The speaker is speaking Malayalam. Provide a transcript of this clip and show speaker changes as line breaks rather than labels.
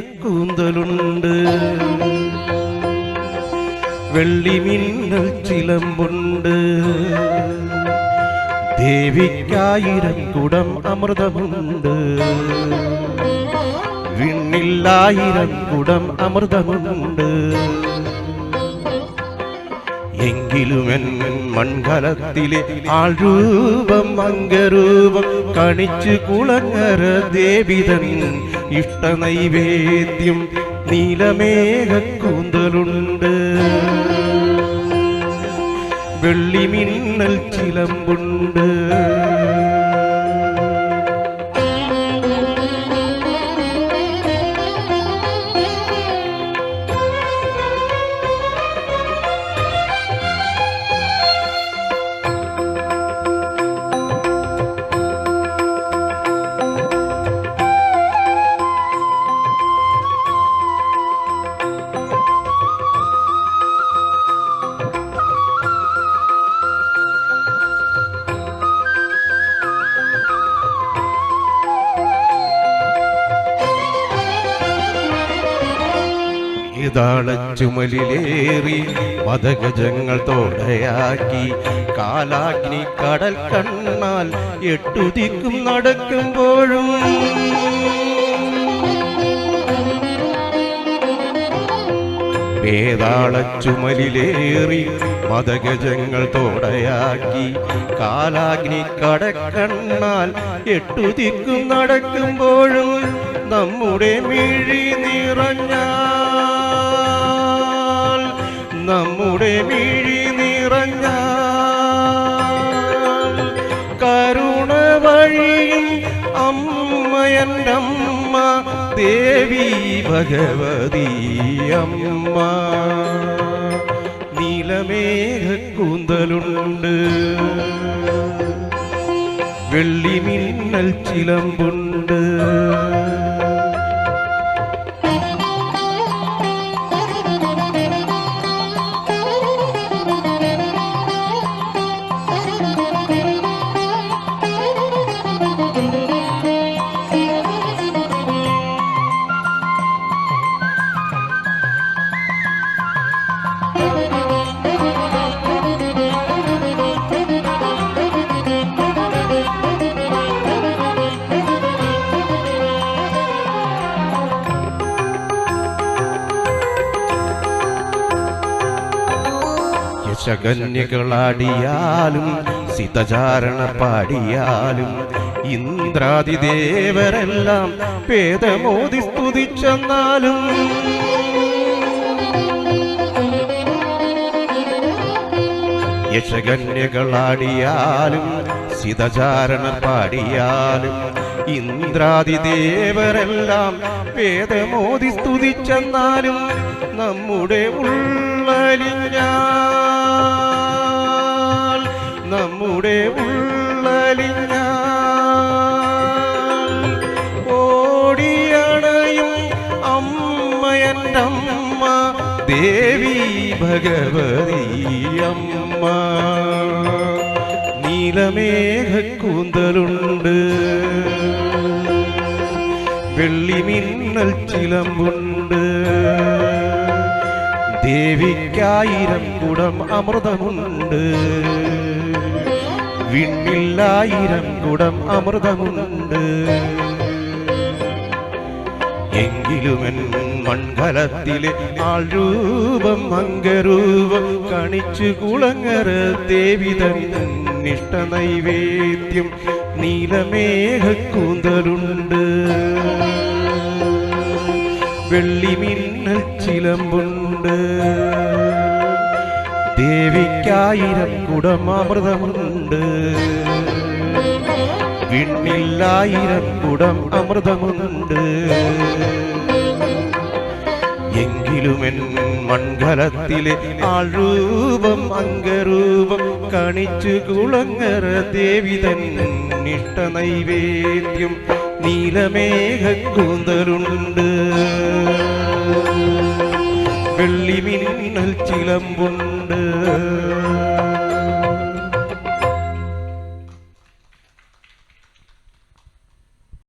നീലമേഘക്കൂന്തലുണ്ട്. വെള്ളിമിന്നൽ ചിലമ്പുണ്ട്. ദേവിക്കായിരം കുടം അമൃതമുണ്ട്. വിണ്ണില്ലായിരം കുടം അമൃതമുണ്ട് എങ്കിലുമെൻ മൺകലത്തിലെ ആൾരൂപം അംഗരൂപം കണിച്ചു കുളങ്ങര ദേവിതൻ. ഇഷ്ടനൈവേദ്യം നീലമേഘക്കൂന്തലുണ്ട്. വെള്ളിമിന്നൽ ചിലമ്പുണ്ട്. ചുമലിലേറി മതഗജങ്ങൾ തോടയാക്കി. കാലാഗ്നി കടൽ കണ്ണാൽ എട്ടുതിക്കും നടക്കുമ്പോഴും. വേതാള ചുമലിലേറി മതഗജങ്ങൾ തോടയാക്കി. കാലാഗ്നി കടക്കണ്ണാൽ എട്ടുതിക്കും നടക്കുമ്പോഴും നമ്മുടെ മിഴി നിറഞ്ഞാൽ നമ്മുടെ മിഴി നിറഞ്ഞ കരുണ വഴിയും അമ്മയന്റെ ദേവി ഭഗവതി അമ്മ. നീലമേഘക്കൂന്തലുണ്ട്. വെള്ളിമിന്നൽ ചിലമ്പുണ്ട്. യശകന്യകളാടിയാലും സിതചാരണ പാടിയാലും ഇന്ദ്രാതിദേവരെല്ലാം പേദമോതി സ്തുതിച്ചെന്നാലും. യശകന്യകളാടിയാലും സിതചാരണ പാടിയാലും ഇന്ദ്രാതിദേവരെല്ലാം വേദമോദി സ്തുതിച്ചെന്നാലും നമ്മുടെ ഉള്ളലിഞ്ഞാൽ നമ്മുടെ ഉള്ളലിഞ്ഞാൽ ഓടിയണയും അമ്മയന്റെ അമ്മ ദേവി ഭഗവതി അമ്മ. നീലമേഘക്കൂന്തലുണ്ട്. വെള്ളിമിന്നൽ ചിലമ്പുണ്ട്. ദേവിക്കായിരം കുടം അമൃതമുണ്ട്. വിണ്ണില്ലായിരം കുടം അമൃതമുണ്ട് എങ്കിലുമെൻ മൺകലത്തിലെ ആൾ രൂപം അംഗരൂപം കണിച്ചു കുളങ്ങര ദേവിതൻ നിഷ്ഠ നൈവേദ്യം നീലമേഘക്കൂന്തലുണ്ട്. വെള്ളിമിന്നൽ ചിലമ്പുണ്ട്. ദേവിക്കായിരം കുടമൃതമുണ്ട്. വിണ്ണില്ലായിരം കുടം അമൃതമുണ്ട്. എങ്കിലുമെൻ മൺകലത്തിലെ ആൾരൂപം അംഗരൂപം കണിച്ചു കുളങ്ങര ദേവിതൻ ഇഷ്ട നൈവേദ്യം നീലമേഘ കൂന്തലുണ്ട് വെള്ളിമിന്നൽ ചിലമ്പുണ്ട്